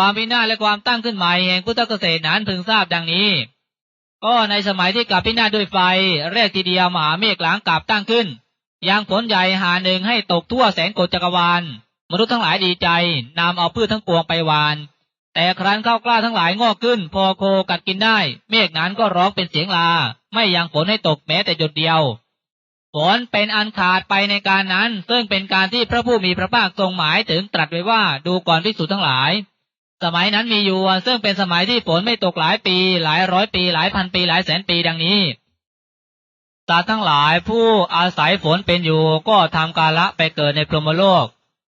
ความพินาศและความตั้งขึ้นใหม่แห่งพุทธเกษตรนั้นพึงทราบดังนี้ ก็ในสมัยที่กับพินาศด้วยไฟแรกทีเดียวมหาเมฆหลังกลับตั้งขึ้นยังผลใหญ่หาหนึ่งให้ตกทั่วแสนโกจักรวาล มนุษย์ทั้งหลายดีใจนำเอาพืชทั้งปวงไปวาน แต่ครั้นข้าวกล้าทั้งหลายงอกขึ้น พอโคกัดกินได้ เมฆนั้นก็ร้องเป็นเสียงลา ไม่ยังฝนให้ตกแม้แต่หยดเดียวฝนเป็นอันขาดไปในการนั้น ซึ่งเป็นการที่พระผู้มีพระภาคทรงหมายถึงตรัสไว้ว่าดูก่อนพิสูจน์ทั้งหลาย สมัยนั้นมีอยู่ซึ่งเป็นสมัยที่ฝนไม่ตกหลายปี หลายร้อยปี หลายพันปีหลายแสนปีดังนี้สัตว์ทั้งหลายผู้อาศัยฝนเป็นอยู่ก็ทำกาละไปเกิดในพรหมโลก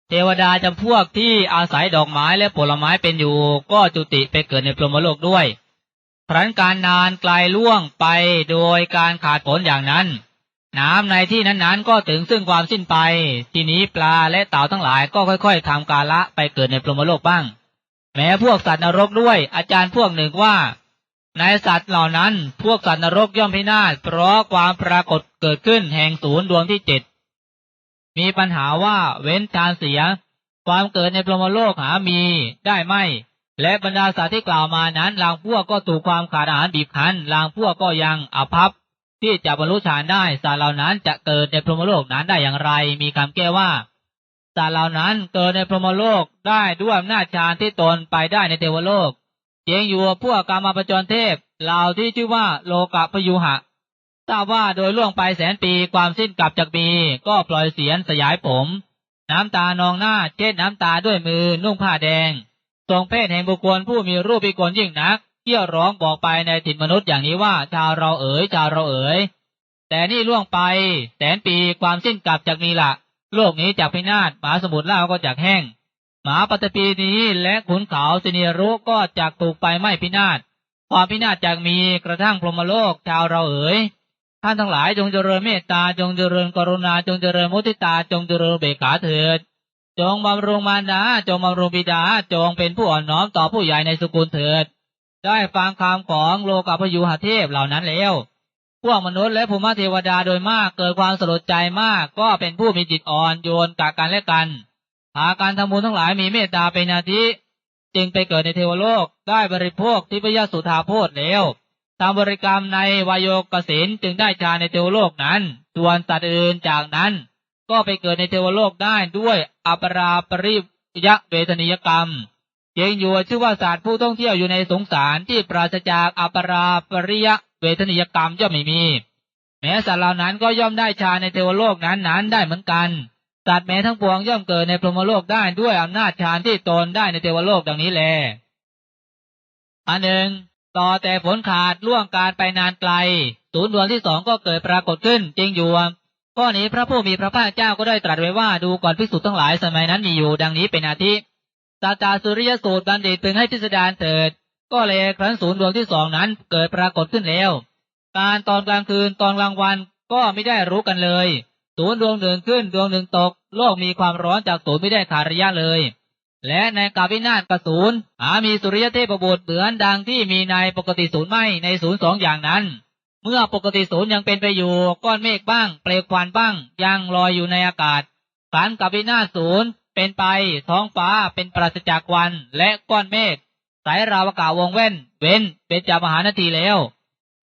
เทวดาจำพวกที่อาศัยดอกไม้และผลไม้เป็นอยู่ ก็จุติไปเกิดในพรหมโลกด้วยครั้นการนานไกลล่วงไปโดยการขาดฝนอย่างนั้น น้ำในที่นั้นๆก็ถึงซึ่งความสิ้นไป ทีนี้ปลาและเต่าทั้งหลายก็ค่อย ๆทำกาละไปเกิดในพรหมโลกบ้าง แม้พวกสัตว์นรกด้วย อาจารย์พวกหนึ่งว่า ในสัตว์เหล่านั้น พวกสัตว์นรกย่อมพินาศเพราะความปรากฏเกิดขึ้นแห่งศูนย์ดวงที่เจ็ดมีปัญหาว่าเว้นการเสีย ความเกิดในพรหมโลกหามีได้ไหมและบรรดาสัตว์ที่กล่าวมานั้นลางพวกก็ถูกความขาดอาหารบีบคั้นลางพวกก็ยังอภัพที่จะบรรลุฌานได้สัตว์เหล่านั้นจะเกิดในพรหมโลกนั้นได้อย่างไร มีคำแก้ว่า สัตว์เหล่านั้นเกิดในพรหมโลกได้ด้วยอำนาจฌานที่ตนไปได้ในเทวโลกเจงอยู่พวกกามาปจรเทพเหล่าที่ชื่อว่าโลกะพยุหะทราบว่าโดยล่วงไปแสนปีความสิ้นกลับจากปีก็ปล่อยเสียนสยายผม น้ำตานองหน้าเช็ดน้ำตาด้วยมือนุ่งผ้าแดง ทรงเพศแห่งบุคคลผู้มีรูปพิกลยิ่งนักเที่ยวร้องบอกไปในถิ่นมนุษย์อย่างนี้ว่าชาวเราเอ๋ยชาวเราเอ๋ยแต่นี่ล่วงไปแสนปีความสิ้นกลับจากนีละ โลกนี้จากพินาศหมาสมุทรเล่าก็จากแห้ง หมาปตปีนี้และขุนเขาสินีรุก็จากถูกไปไม่พินาศความพินาศจากมีกระทั่งพรหมโลกชาวเราเอ๋ยท่านทั้งหลายจงเจริญเมตตาจงเจริญกรุณาจงเจริญมุทิตาจงเจริญเบกขาเถิด จงบำรุงมารดาจงบำรุงบิดาจงเป็นผู้อ่อนน้อมต่อผู้ใหญ่ในสกุลเถิด ได้ฟังคำของโลกาพยุหเทพเหล่านั้นแล้ว วกมนุษย์และภูมิเทวดาโดยมากเกิดความสลดใจมาก ก็เป็นผู้มีจิตอ่อนโยนกากันและกัน หาการทำบุญทั้งหลายมีเมตตาเป็นอาทิจึงไปเกิดในเทวโลกได้บริโภคที่พยสุธาโพธแล้วทำบริกรรมในวายโกสินจึงได้ฌานในเทวโลกนั้น ส่วนสัตว์อื่นจากนั้น ก็ไปเกิดในเทวโลกได้ด้วยอปราปริยะเวทนิยกรรมเจงอยู่ชื่อว่าศาสตว์ผู้ท่องเที่ยวอยู่ในสงสารที่ปราศจากอปราปริยะ เวทนิยกรรมย่อมไม่มี แม้สัตว์เหล่านั้นก็ย่อมได้ฌานในเทวโลกนั้นนั้นได้เหมือนกันสัตว์แม้ทั้งปวงย่อมเกิดในพรหมโลกได้ด้วยอำนาจฌานที่ตนได้ในเทวโลกดังนี้แล อันหนึ่ง ต่อแต่ผลขาดล่วงการไปนานไกลศูนย์ดวงที่สองก็เกิดปรากฏขึ้นจริงอยู่ข้อนี้พระผู้มีพระภาคเจ้าก็ได้ตรัสไว้ว่าดูก่อนพิสุทั้งหลายสมัยนั้นมีอยู่ ดังนี้เป็นอาทิตาตาสุริยสูตรบัณฑิตพึงให้พิสดารเถิด ก็เลยครั้นศูนย์ดวงที่สองนั้นเกิดปรากฏขึ้นแล้ว การตอนกลางคืนตอนกลางวันก็ไม่ได้รู้กันเลย ศูนย์ดวงหนึ่งขึ้นดวงหนึ่งตก โลกมีความร้อนจากศูนย์ไม่ได้ขาดระยะเลย และในกาวินาศกศูนย์หามีสุริยเทพบุตรเหมือนดังที่มีในปกติศูนย์ไม่ในศูนย์สองอย่างนั้น เมื่อปกติศูนย์ยังเป็นไปอยู่ก้อนเมฆบ้าง เปลวควันบ้างยังลอยอยู่ในอากาศขันกับวินาศศูนย์เป็นไปท้องฟ้าเป็นปราศจากควันและก้อนเมฆ สายราวกาวงเว้นเว้นเป็นจามหานาทีแล้ว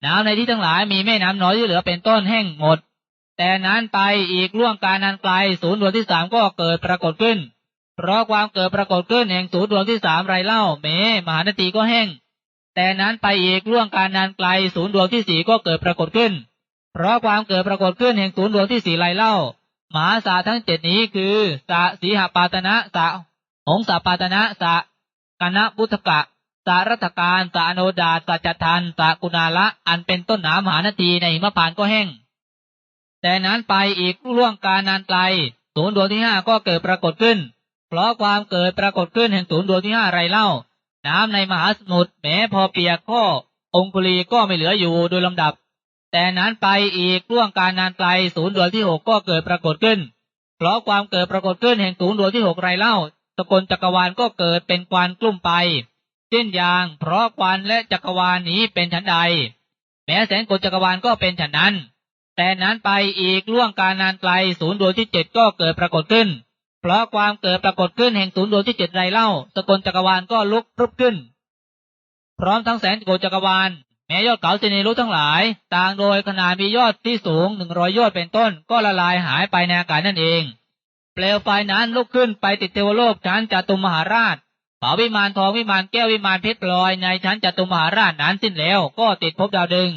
น้ำในที่ทั้งหลายมีแม่น้ำน้อยที่เหลือเป็นต้นแห้งหมด แต่นั้นไปอีกล่วงการนันไกลศูนย์ดวงที่สามก็เกิดปรากฏขึ้น เพราะความเกิดปรากฏขึ้นแห่งศูนย์ดวงที่สามไรเล่าเมมหานตีก็แห้ง แต่นั้นไปอีกล่วงการนันไกลศูนย์ดวงที่สี่ก็เกิดปรากฏขึ้น เพราะความเกิดปรากฏขึ้นแห่งศูนย์ดวงที่สี่ไรเล่า มหาสาทั้งเจ็ดนี้คือสะสีหปาตนะสะหงสาปาตนะสะกณพุทธกะ สารัตการสาโนดาสัจทันสากุณาละ อันเป็นต้นหนามหานตีในหิมพานก็แห้ง แต่นั้นไปอีกล่วงการนานไกลศูนย์ดวงที่ห้าก็เกิดปรากฏขึ้น เพราะความเกิดปรากฏขึ้นแห่งศูนย์ดวงที่ห้าไรเล่า น้ำในมหาสมุทรแม้พอเปียกข้อองคุลีก็ไม่เหลืออยู่โดยลำดับ แต่นั้นไปอีกล่วงการนานไกลศูนย์ดวงที่หกก็เกิดปรากฏขึ้น เพราะความเกิดปรากฏขึ้นแห่งศูนย์ดวงที่หกไรเล่าสกลจักรวาลก็เกิดเป็นควันกลุ่มไป เช่นอย่าง เพราะควันและจักรวาลนี้เป็นฉันใด แม้แสงกลจักรวาลก็เป็นฉันนั้น แต่นั้นไปอีกล่วงการนานไกลศูนย์ดวงที่เจ็ดก็เกิดปรากฏขึ้น เพราะความเกิดปรากฏขึ้นแห่งศูนย์ดวงที่เจ็ดไรเล่า สกลจักรวาลก็ลุกพรุบขึ้น พร้อมทั้งแสนโกจักรวาลแม้ยอดเขาเจนีรู้ทั้งหลาย ต่างโดยขนาดมียอดที่สูงหนึ่งรอยยอดเป็นต้นก็ละลายหายไปในอากาศนั่นเอง เปลวไฟนั้นลุกขึ้นไปติดเทวโลกชั้นจตุมหาราช เผาวิมานทองวิมานแก้ววิมานเพชรพลอยในชั้นจตุมหาราชนั้นสิ้นแล้วก็ติดภพดาวดึง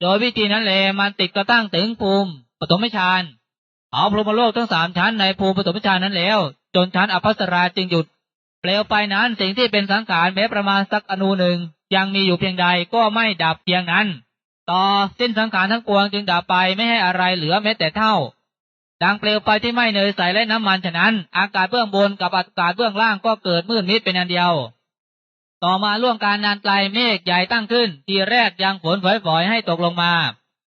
โดยวิธีนั้นแลมันติดกระตั้งถึงภูมิปฐมฌานเอาพรหมโลกทั้งสามชั้นในภูมิปฐมฌานนั้นแล้ว จนชั้นอภัสราจึงหยุดเปลวไฟนั้นสิ่งที่เป็นสังขารแม้ประมาณสักอนูหนึ่งยังมีอยู่เพียงใดก็ไม่ดับเพียงนั้น ต่อสิ้นสังขารทั้งปวงจึงดับไปไม่ให้อะไรเหลือแม้แต่เท่า ดังเปลวไฟที่ไม่เนยใสและน้ำมันฉะนั้น อากาศเบื้องบนกับอากาศเบื้องล่างก็เกิดมืดมิดเป็นอันเดียว ต่อมาล่วงการนานไกลเมฆใหญ่ตั้งขึ้น ทีแรกยังฝนฝอยๆให้ตกลงมา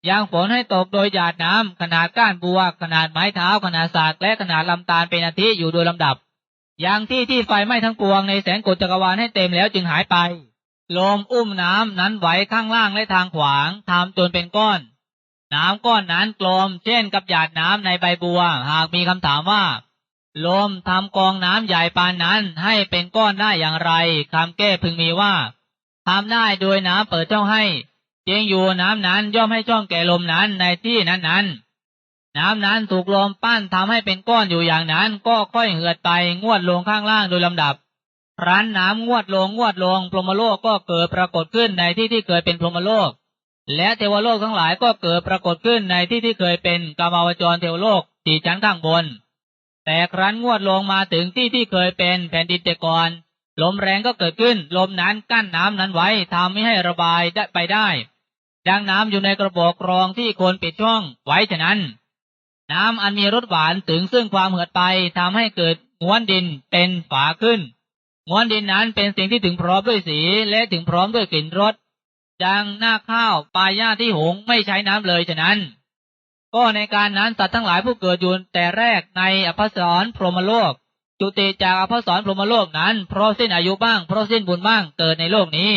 ยังฝนให้ตกโดยหยาดน้ำขนาดก้านบัว ขนาดไม้เท้า ขนาดสากและขนาดลำตาลเป็นอาทิอยู่โดยลำดับอย่างที่ที่ไฟไหม้ทั้งปวงในแสงกฎจักรวาลให้เต็มแล้วจึงหายไป ลมอุ้มน้ำนั้นไหวข้างล่างและทางขวางทำจนเป็นก้อน น้ำก้อนนั้นกลม เช่นกับหยาดน้ำในใบบัว หากมีคำถามว่า ลมทำกองน้ำใหญ่ปานนั้นให้เป็นก้อนได้อย่างไรคำแก้พึงมีว่าทำได้โดยน้ำเปิดช่องให้เจริงอยู่น้ำนั้นย่อมให้ช่องแก่ลมนั้นในที่นั้นนั้นน้ำนั้นถูกลมปั้นทำให้เป็นก้อนอยู่อย่างนั้น ก็ค่อยเหือดไปงวดลงข้างล่างโดยลำดับครั้นน้ำงวดลงงวดลงพรหมโลกก็เกิดปรากฏขึ้นในที่ที่เคยเป็นพรหมโลก และเทวโลกทั้งหลายก็เกิดปรากฏขึ้นในที่ที่เคยเป็นกามาวจรเทวโลกสี่ชั้นข้างบน แต่ครั้นงวดลงมาถึงที่ที่เคยเป็นแผ่นดินแต่ก่อนลมแรงก็เกิดขึ้น ลมนั้นกั้นน้ำนั้นไว้ทำไม่ให้ระบายได้ไปได้ ดังน้ำอยู่ในกระบอกกรองที่คนปิดช่องไว้ฉะนั้น น้ำอันมีรสหวานถึงซึ่งความเหือดไปทำให้เกิดง้วนดินเป็นฝาขึ้นง้วนดินนั้นเป็นสิ่งที่ถึงพร้อมด้วยสีและถึงพร้อมด้วยกลิ่นรส ดังหน้าข้าวปลายหญ้าที่หงไม่ใช้น้ำเลยฉะนั้น ก็ในการนั้นสัตว์ทั้งหลายผู้เกิดอยู่แต่แรกในอภัสรพรหมโลก จุติจากอภัสรพรหมโลกนั้น เพราะสิ้นอายุบ้าง เพราะสิ้นบุญบ้างเกิดในโลกนี้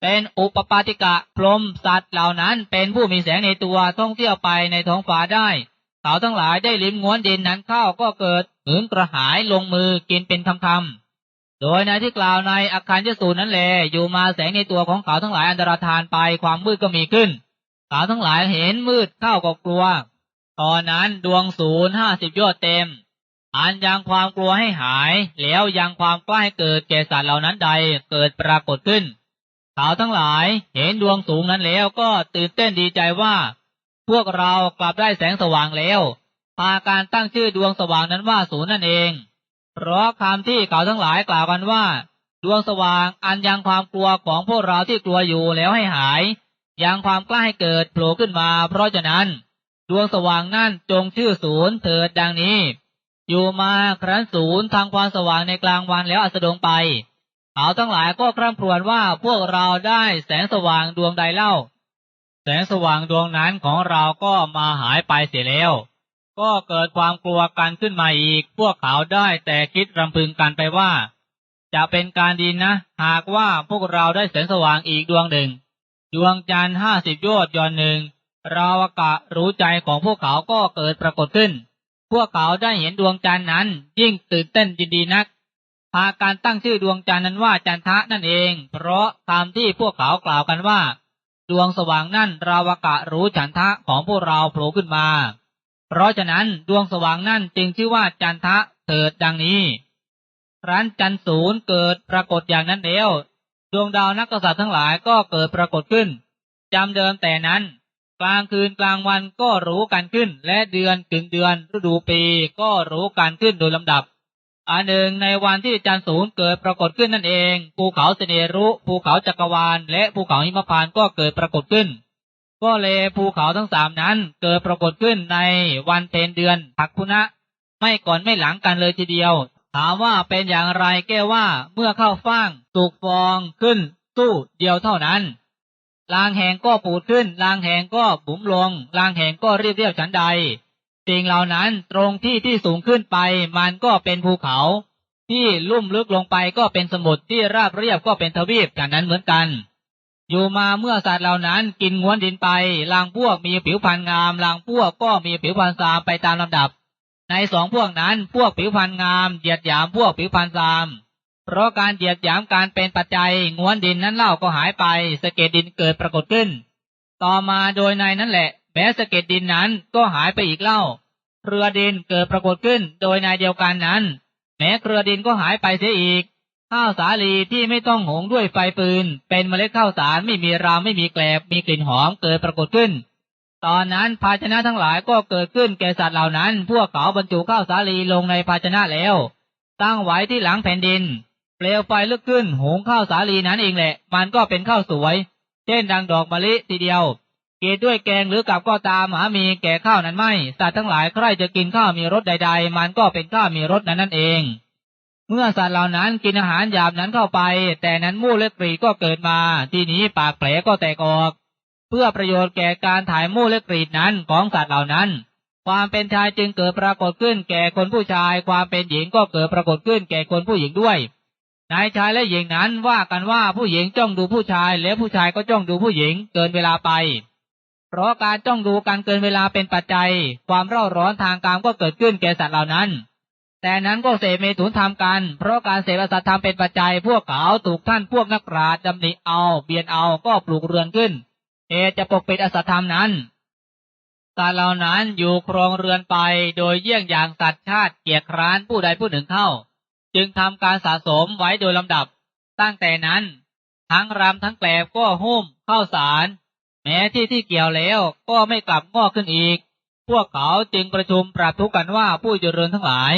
เป็นอุปปาติกะพรหมสัตว์เหล่านั้นเป็นผู้มีแสงในตัวท่องเที่ยวไปในท้องฟ้าได้เขาทั้งหลายได้ลิ้มง้วนดินนั้นเข้าก็เกิดหืนกระหายลงมือกินเป็นคำคำ โดยในที่กล่าวในอาคารยสูนั้นแล อยู่มาแสงในตัวของเขาทั้งหลายอันตรธานไปความมืดก็มีขึ้น เขาทั้งหลายเห็นมืดเข้าก็กลัว ตอนนั้นดวงศูนย์ห้าสิบยอดเต็ม อันยังความกลัวให้หาย แล้วยังความกล้าให้เกิดแก่สัตว์เหล่านั้นใดเกิดปรากฏขึ้น เขาทั้งหลายเห็นดวงสูงนั้นแล้วก็ตื่นเต้นดีใจว่า พวกเรากลับได้แสงสว่างแล้ว พาการตั้งชื่อดวงสว่างนั้นว่าศูนย์นั่นเอง เพราะคำที่เขาทั้งหลายกล่าวกันว่า ดวงสว่างอันยังความกลัวของพวกเราที่กลัวอยู่แล้วให้หาย ยังความกล้าให้เกิดโผล่ขึ้นมา เพราะฉะนั้น ดวงสว่างนั่นจงชื่อศูนย์เถิดดังนี้ อยู่มาครั้นศูนย์ทางความสว่างในกลางวันแล้วอัสดงไป เขาทั้งหลายก็คร่ำครวญว่าพวกเราได้แสงสว่างดวงใดเล่า แสงสว่างดวงนั้นของเราก็มาหายไปเสียแล้ว ก็เกิดความกลัวกันขึ้นมาอีก พวกเขาได้แต่คิดรำพึงกันไปว่า จะเป็นการดีนะ หากว่าพวกเราได้แสงสว่างอีกดวงหนึ่ง ดวงจันทร์ห้าสิบยอดยอนหนึ่งราอากะรู้ใจของพวกเขาก็เกิดปรากฏขึ้น พวกเขาได้เห็นดวงจันทร์นั้น ยิ่งตื่นเต้นยินดีนัก พาการตั้งชื่อดวงจันทร์นั้นว่าจันทะนั่นเอง เพราะตามที่พวกเขากล่าวกันว่า ดวงสว่างนั่นราวกะรู้จันทะของพวกเราโผล่ขึ้นมา เพราะฉะนั้นดวงสว่างนั่นจึงชื่อว่าจันทะเถิดดังนี้ครั้นจันศูนย์เกิดปรากฏอย่างนั้นแล้วดวงดาวนักกษัตริย์ทั้งหลายก็เกิดปรากฏขึ้นจำเดิมแต่นั้น กลางคืนกลางวันก็รู้กันขึ้น และเดือนกึ่งเดือนฤดูปีก็รู้กันขึ้นโดยลำดับอันหนึ่งในวันที่จันทร์ศูนย์เกิดปรากฏขึ้นนั่นเอง ภูเขาเสนรุภูเขาจักรวาล และภูเขาหิมพานก็เกิดปรากฏขึ้น ก็เลยภูเขาทั้งสามนั้น เกิดปรากฏขึ้นในวันเพ็ญเดือนผักพุนะ ไม่ก่อนไม่หลังกันเลยทีเดียว ถามว่าเป็นอย่างไรแก้ว่าเมื่อเข้าฟางสุกฟองขึ้น สู้เดียวเท่านั้นลางแห่งก็ปูดขึ้นลางแห่งก็บุ๋มลงลางแห่งก็เรียบเรียบฉันใดสิ่งเหล่านั้นตรงที่ที่สูงขึ้นไป มันก็เป็นภูเขา ที่ลุ่มลึกลงไปก็เป็นสมุทรที่ราบเรียบก็เป็นทวีปอย่างนั้นเหมือนกัน อยู่มาเมื่อสัตว์เหล่านั้นกินง้วนดินไปลางพวกมีผิวพรรณงามลางพวกก็มีผิวพรรณสามไปตามลำดับ ในสองพวกนั้นพวกผิวพรรณงามเหยียดหยามพวกผิวพรรณซาม เพราะการเหยียดหยามการเป็นปัจจัยงวนดินนั้นเล่าก็หายไปสะเก็ดดินเกิดปรากฏขึ้น ต่อมาโดยในนั้นแหละ แม้สะเก็ดดินนั้นก็หายไปอีกเล่า เรือดินเกิดปรากฏขึ้น โดยในเดียวกันนั้น แม้เครือดินก็หายไปเสียอีก ข้าวสาลีที่ไม่ต้องหงด้วยไฟปืน เป็นเมล็ดข้าวสารไม่มีรามไม่มีแกลบมีกลิ่นหอมเกิดปรากฏขึ้น ตอนนั้นภาชนะทั้งหลายก็เกิดขึ้นแก่สัตว์เหล่านั้น พวกเขาบรรจุข้าวสาลีลงในภาชนะแล้ว ตั้งไว้ที่หลังแผ่นดิน เปลวไฟลุกขึ้นหุงข้าวสาลีนั้นเองแหละ มันก็เป็นข้าวสวย เช่นดังดอกมะลิทีเดียวเกดด้วยแกงหรือกับก็ตามหามีแก่ข้าวนั้นไม่ สัตว์ทั้งหลายใครจะกินข้าวมีรสใด ๆ มันก็เป็นข้าวมีรสนั้นนั่นเอง เมื่อสัตว์เหล่านั้นกินอาหารหยาบนั้นเข้าไป แต่นั้นมู้และกรีก็เกิดมา ที่นี้ปากแผลก็แตกออก เพื่อประโยชน์แก่การถ่ายมู้และกรีนั้นของสัตว์เหล่านั้น ความเป็นชายจึงเกิดปรากฏขึ้นแก่คนผู้ชาย ความเป็นหญิงก็เกิดปรากฏขึ้นแก่คนผู้หญิงด้วยนายชายและหญิงนั้นว่ากันว่าผู้หญิงจ้องดูผู้ชาย และผู้ชายก็จ้องดูผู้หญิงเกินเวลาไป เพราะการจ้องดูกันเกินเวลาเป็นปัจจัย ความเร่าร้อนทางกามก็เกิดขึ้นแก่สัตว์เหล่านั้น แต่นั้นก็เสพเมถุนทำกัน เพราะการเสพอสัตธรรมเป็นปัจจัย พวกเขาถูกท่านพวกนักปราชญ์ดำหนิเอา เบียนเอาก็ปลูกเรือนขึ้นเหตุจะปกปิดอสัตธรรมนั้นสัตว์เหล่านั้นอยู่ครองเรือนไปโดยเยี่ยงอย่างสัตว์ชาติเกียรคร้านผู้ใดผู้หนึ่งเข้า จึงทำการสะสมไว้โดยลำดับ ตั้งแต่นั้น ทั้งรำทั้งแกลบก็หุ้มเข้าสาร แม้ที่ที่เกี่ยวแล้วก็ไม่กลับงอกขึ้นอีก พวกเขาจึงประชุมปรับทุกกันว่าผู้เจริญทั้งหลาย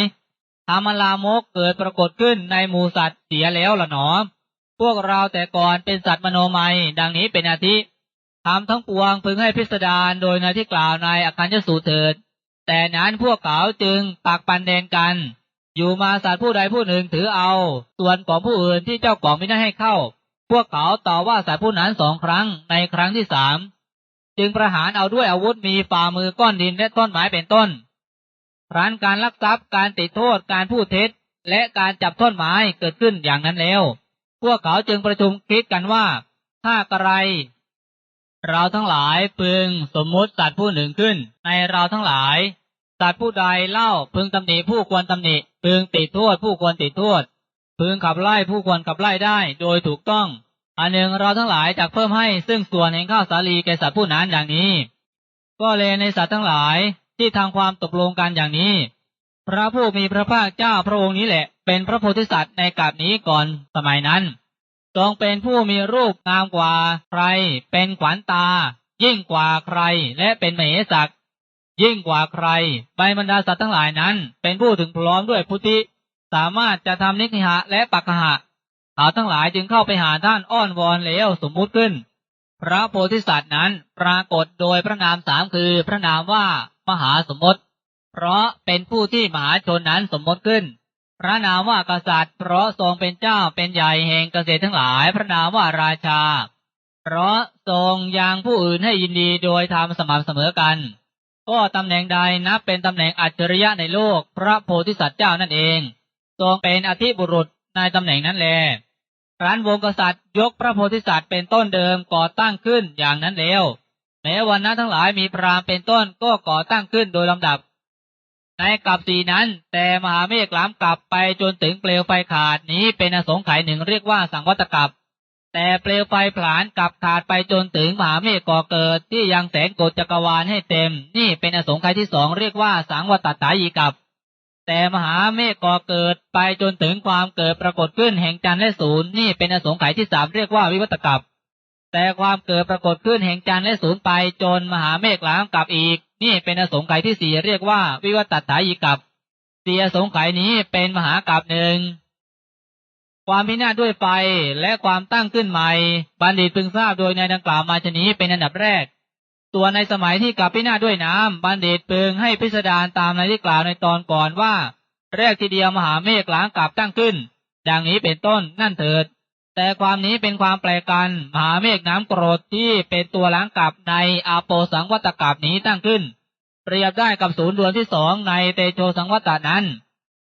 ธรรมลามกเกิดปรากฏขึ้นในหมูสัตว์เสียแล้วละหนอ พวกเราแต่ก่อนเป็นสัตว์มโนมัย ดังนี้เป็นอาทิทำทั้งปวงพึงให้พิสดารโดยในที่กล่าวในอาการยสูตรเถิด แต่นั้นพวกเขาจึงปากปันแดนกัน อยู่มาสัตว์ผู้ใดผู้หนึ่งถือเอา ส่วนของผู้อื่นที่เจ้าของไม่ได้ให้เข้า พวกเขาต่อว่าสัตว์ผู้นั้นสองครั้งในครั้งที่สามจึงประหารเอาด้วยอาวุธมีฝ่ามือก้อนดินและต้นไม้เป็นต้น ร้านการลักทรัพย์การติดโทษการพูดเท็จ และการจับท่อนไม้เกิดขึ้นอย่างนั้นแล้ว พวกเขาจึงประชุมคิดกันว่า ถ้ากระไร เราทั้งหลายพึงสมมุติสัตว์ผู้หนึ่งขึ้น ในเราทั้งหลายสัตว์ผู้ใดเล่าพึงตำหนิผู้ควรตำหนิพึงติดโทษผู้ควรติดโทษพึงขับไล่ผู้ควรขับไล่ได้โดยถูกต้อง อันหนึ่งเราทั้งหลายจะเพิ่มให้ซึ่งส่วนแห่งข้าวสาลีแก่สัตว์ผู้นั้นอย่างนี้ ก็เลยในสัตว์ทั้งหลาย ที่ทางความตกลงกันอย่างนี้ พระผู้มีพระภาคเจ้าพระองค์นี้แหละ เป็นพระโพธิสัตว์ในกาบนี้ก่อนสมัยนั้นทรงเป็นผู้มีรูปงามกว่าใคร เป็นขวัญตา ยิ่งกว่าใครและเป็นมเหสักยิ่งกว่าใครใบบรรดาสัตว์ทั้งหลายนั้น เป็นผู้ถึงพร้อมด้วยพุทธิ สามารถจะทำนิคหะและปักหะเขาทั้งหลายจึงเข้าไปหาท่านอ้อนวอนแล้วสมมุติขึ้น พระโพธิสัตว์นั้นปรากฏโดยพระนามสามคือพระนามว่ามหาสมมติ เพราะเป็นผู้ที่มหาชนนั้นสมมติขึ้น พระนามว่ากษัตริย์ เพราะทรงเป็นเจ้าเป็นใหญ่แห่งเกษตรทั้งหลาย พระนามว่าราชา เพราะทรงยังผู้อื่นให้ยินดีโดยทำสม่ำเสมอกัน ก็ตำแหน่งใดนับเป็นตำแหน่งอัจฉริยะในโลก พระโพธิสัตว์เจ้านั่นเอง ทรงเป็นอธิบุรุษในตำแหน่งนั้นแล ครั้นวงกษัตริย์ยกพระโพธิสัตว์เป็นต้นเดิมก่อตั้งขึ้นอย่างนั้นแล้วแม้วันนั้นทั้งหลายมีพรามเป็นต้นก็ก่อตั้งขึ้นโดยลำดับ ในกับสีนั้น แต่มหาเมฆล้ำกลับไปจนถึงเปลวไฟขาดนี้เป็นอสงไขยหนึ่งเรียกว่าสังวัตกับแต่เปลวไฟผลานกลับขาดไปจนถึงมหาเมฆก่อเกิดที่ยังแสงกดจักรวาลให้เต็ม นี่เป็นอสงไขยที่สองเรียกว่าสังวัตตายีกับ แต่มหาเมฆก่อเกิดไปจนถึงความเกิดปรากฏขึ้นแห่งจันทร์และศูนย์นี่เป็นอสงไขยที่สามเรียกว่าวิวัตกับแต่ความเกิดปรากฏขึ้นแห่งจันทร์และศูนย์ไปจนมหาเมฆหลามกลับอีก นี่เป็นอสงไขยที่สี่เรียกว่าวิวัตถายิกับเสียสงไขยนี้เป็นมหากราบหนึ่งความพินาศด้วยไฟและความตั้งขึ้นใหม่ บัณฑิตพึงทราบโดยในดังกล่าวมาชนี้เป็นอันดับแรก ตัวในสมัยที่กลับพินาศด้วยน้ำบัณฑิตพึงให้พิสดารตามในที่กล่าวในตอนก่อนว่า แรกทีเดียวมหาเมฆหลางกลับตั้งขึ้น ดังนี้เป็นต้นนั่นเถิด แต่ความนี้เป็นความแปลกัน มหาเมฆน้ำกรดที่เป็นตัวล้างกลับในอาโปสังวัตกับนี้ตั้งขึ้น เปรียบได้กับศูนย์ดวงที่สองในเตโชสังวัตนั้น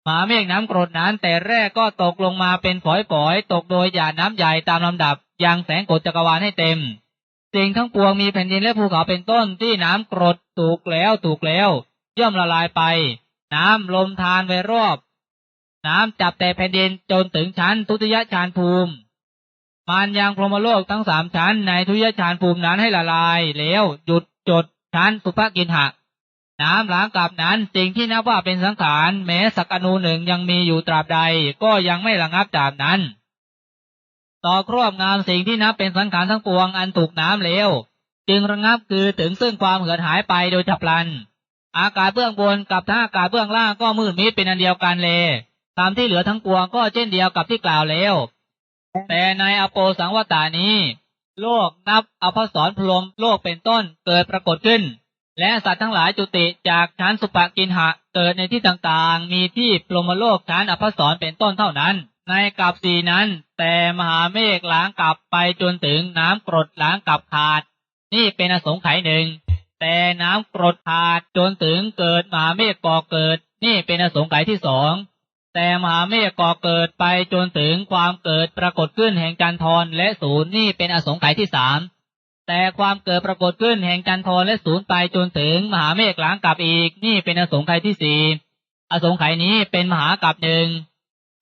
มหาเมฆน้ำกรดนั้นแต่แรกก็ตกลงมาเป็นฝอยๆตกโดยหยาดน้ำใหญ่ตามลำดับยังแสงกดจักรวาลให้เต็ม สิ่งทั้งปวงมีแผ่นดินและภูเขาเป็นต้นที่น้ำกรดถูกแล้วถูกแล้ว ย่อมละลายไป น้ำลมทานไว้รอบ น้ำจับแต่แผ่นดินจนถึงชั้นทุติยฌานภูมิมานยังพรหมโลกทั้งสามชั้นในทุติยฌานภูมินั้นให้ละลายแล้วหยุดจดชั้นสุภกินหะน้ำล้างกลับนั้นสิ่งที่นับว่าเป็นสังขารแม้สักอนูหนึ่งยังมีอยู่ตราบใด ก็ยังไม่ระงับจากนั้น ต่อครอบงามสิ่งที่นับเป็นสังขารทั้งปวงอันถูกน้ำเลวจึงระงับคือถึงซึ่งความเหือดหายไปโดยฉับพลัน อากาศเบื้องบนกับท่าอากาศเบื้องล่างก็มืดมิดเป็นอันเดียวกันเลยตามที่เหลือทั้งปวงก็เช่นเดียวกับที่กล่าวแล้ว แต่ในอโปสังวตานี้ โลกนับอภสรพรมโลกเป็นต้นเกิดปรากฏขึ้น และสัตว์ทั้งหลายจุติจากชั้นสุปกินหะเกิดในที่ต่างๆ มีที่พรมโลกชั้นอภสรเป็นต้นเท่านั้น ในกับสีนั้น แต่มหาเมฆล้างกลับไปจนถึงน้ำกรดล้างกลับขาด นี่เป็นอสงไขยหนึ่ง แต่น้ำกรดขาดจนถึงเกิดมหาเมฆก่อเกิด นี่เป็นอสงไขยที่สองแต่มหาเมฆก่อเกิดไปจนถึงความเกิดปรากฏขึ้นแห่งจันทรและศูนย์นี่เป็นอสงไขยที่สามแต่ความเกิดปรากฏขึ้นแห่งจันทรและศูนย์ไปจนถึงมหาเมฆหลังกลับอีก นี่เป็นอสงไขยที่สี่อสงไขยนี้เป็นมหากลับหนึ่ง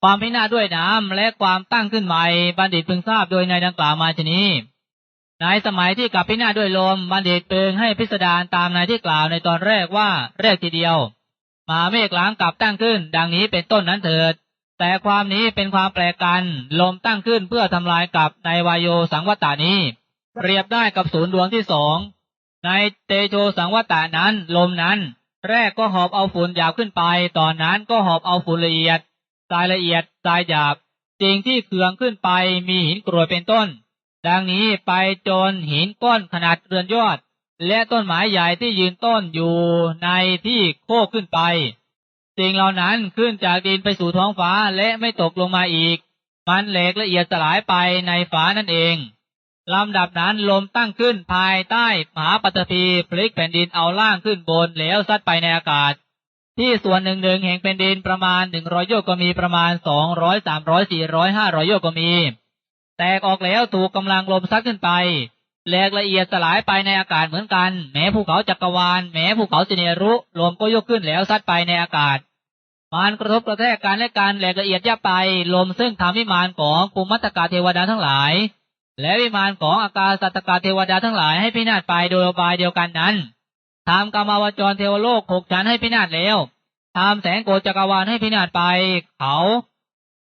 ความพินาศด้วยน้ำและความตั้งขึ้นใหม่ บัณฑิตพึงทราบโดยในดังกล่าวมาชนี้ ในสมัยที่กลับพินาศด้วยลม บัณฑิตพึงให้พิสดารตามในที่กล่าวในตอนแรกว่าแรกทีเดียว มาเมฆล้างกลับตั้งขึ้น ดังนี้เป็นต้นนั้นเถิด แต่ความนี้เป็นความแปลกัน ลมตั้งขึ้นเพื่อทำลายกลับในวายโยสังวัตตานี้ เปรียบได้กับศูนย์ดวงที่สองในเตโชสังวัตตานั้น ลมนั้น แรกก็หอบเอาฝุ่นหยาบขึ้นไป ตอนนั้นก็หอบเอาฝุ่นละเอียด ทรายละเอียดทรายหยาบสิ่งที่เคืองขึ้นไปมีหินกรวดเป็นต้น ดังนี้ไปจนหินก้อนขนาดเรือนยอด และต้นไม้ใหญ่ที่ยืนต้นอยู่ในที่โค้ขึ้นไป สิ่งเหล่านั้นขึ้นจากดินไปสู่ท้องฟ้าและไม่ตกลงมาอีก มันเหลกละเอียดสลายไปในฟ้านั่นเองลำดับนั้นลมตั้งขึ้นภายใต้มหาปัตภีพลิกแผ่นดินเอาล่างขึ้นบนแล้วซัดไปในอากาศ ที่ส่วนหนึ่งหนึ่งแห่งแผ่นดินประมาณหนึ่งร้อยโยกก็มีประมาณสองร้อยสามร้อยสี่ร้อยห้าร้อยโยกก็มี แตกออกแล้วถูกกำลังลมซัดขึ้นไปแหลกละเอียดสลายไปในอากาศเหมือนกัน แม้ภูเขาจักรวาล แม้ภูเขาสิเนรุลมก็ยกขึ้นแล้วซัดไปในอากาศ มันกระทบกระแทกกันและการแหลกละเอียดยับไป ลมซึ่งทำวิมานของภูมิมัตกาเทวดาทั้งหลาย และวิมานของอากาศสัตกาเทวดาทั้งหลายให้พินาศไปโดยบายเดียวกันนั้น ทำกรรมวจรเทวโลกหกชั้นให้พินาศแล้วทำแสงโกจักรวาลให้พินาศไป เขา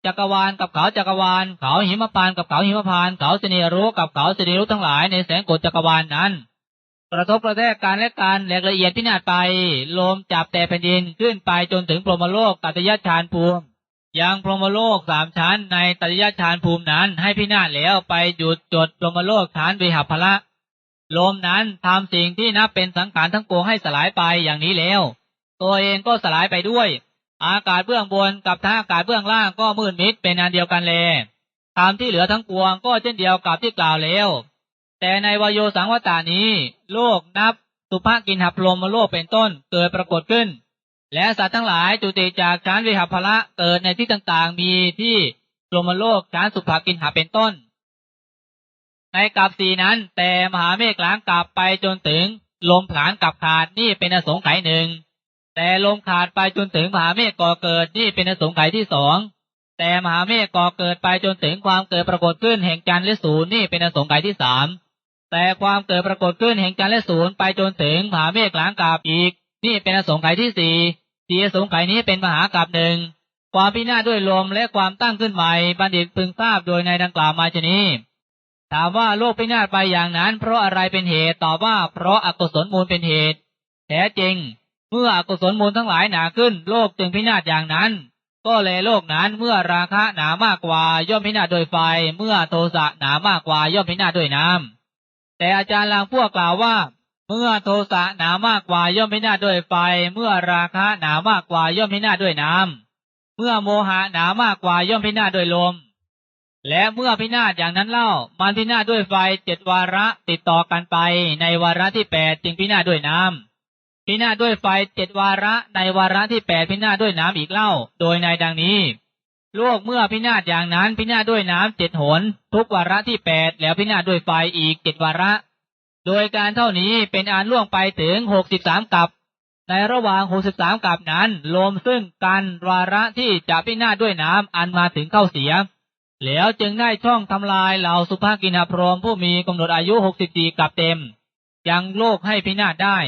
จักรวาลกับเขาจักรวาล เขาหิมพานกับเขาหิมพาน เขาสิเนรุกับเขาสิเนรุทั้งหลายในแสงโกจักรวาลนั้น กระทบกระแทกการและการแหลกละเอียดพินาศไปลมจับแต่แผ่นดินขึ้นไปจนถึงพรหมโลกตัตยฌานภูมิยังพรหมโลกสามชั้นในตัตยฌานภูมินั้นให้พินาศแล้วไปหยุดจดพรหมโลกฐานวิหัพละ ลมนั้นทำสิ่งที่นับเป็นสังขารทั้งปวงให้สลายไปอย่างนี้แล้ว ตัวเองก็สลายไปด้วย อากาศเบื้องบนกับท่าอากาศเบื้องล่างก็มืดมิดเป็นอันเดียวกันเลยตามที่เหลือทั้งปวงก็เช่นเดียวกับที่กล่าวแล้ว แต่ในวโยสังวตานี้ โลกนับสุภากินหับลมมาโลกเป็นต้นเกิดปรากฏขึ้น และสัตว์ทั้งหลายจุติจากชั้นวิหัพละเกิดในที่ต่างๆ มีที่ลมโลกชั้นสุภากินหับเป็นต้น ในกับสีนั้น แต่มหาเมฆล้างกลับไปจนถึง ลมผลานกับขาดนี่เป็นอสงไขยหนึ่งแต่ลมขาดไปจนถึงมหาเมฆก่อเกิดนี่เป็นอสงไขยที่สองแต่มหาเมฆก่อเกิดไปจนถึงความเกิดปรากฏขึ้นแห่งจันทร์และศูนย์นี่เป็นอสงไขยที่สามแต่ความเกิดปรากฏขึ้นแห่งจันทร์และศูนย์ไปจนถึงมหาเมฆหลังกาบอีก นี่เป็นอสงไขยที่สี่สี่อสงไขยนี้เป็นมหากาบหนึ่งความพินาศด้วยลมและความตั้งขึ้นใหม่บัณฑิตพึงทราบโดยในดังกล่าวมาชนี้ ถามว่าโลกพินาศไปอย่างนั้น เพราะอะไรเป็นเหตุตอบว่าเพราะอกุศลมูลเป็นเหตุ แท้จริง เมื่ออกุศลมูลทั้งหลายหนาขึ้น โลกจึงพินาศอย่างนั้น ก็เลยโลกนั้นเมื่อราคะหนามากกว่าย่อมพินาศโดยไฟ เมื่อโทสะหนามากกว่าย่อมพินาศโดยน้ำแต่อาจารย์ลางพวกกล่าวว่า เมื่อโทสะหนามากกว่าย่อมพินาศด้วยไฟ เมื่อราคะหนามากกว่าย่อมพินาศด้วยน้ำเมื่อโมหะหนามากกว่าย่อมพินาศด้วยลม และเมื่อพินาศอย่างนั้นเล่า มันพินาศด้วยไฟเจ็ดวาระติดต่อกันไป ในวาระที่แปดจึงพินาศด้วยน้ำพินาศด้วยไฟเจ็ดวาระในวาระที่แปดพินาศด้วยน้ำอีกเล่า โดยในดังนี้ โลกเมื่อพินาศอย่างนั้นพินาศด้วยน้ำเจ็ดหน ทุกวาระที่แปดแล้วพินาศด้วยไฟอีกเจ็ดวาระ โดยการเท่านี้เป็นอันล่วงไปถึงหกสิบสามกับ ในระหว่าง63กับนั้นลมซึ่งกันวาระที่จะพินาศด้วยน้ำอันมาถึงเข้าเสีย แล้วจึงได้ช่องทำลายเหล่าสุภากินาพรมผู้มีกำหนดอายุหกสิบปีกับเต็ม ยังโลกให้พินาศได้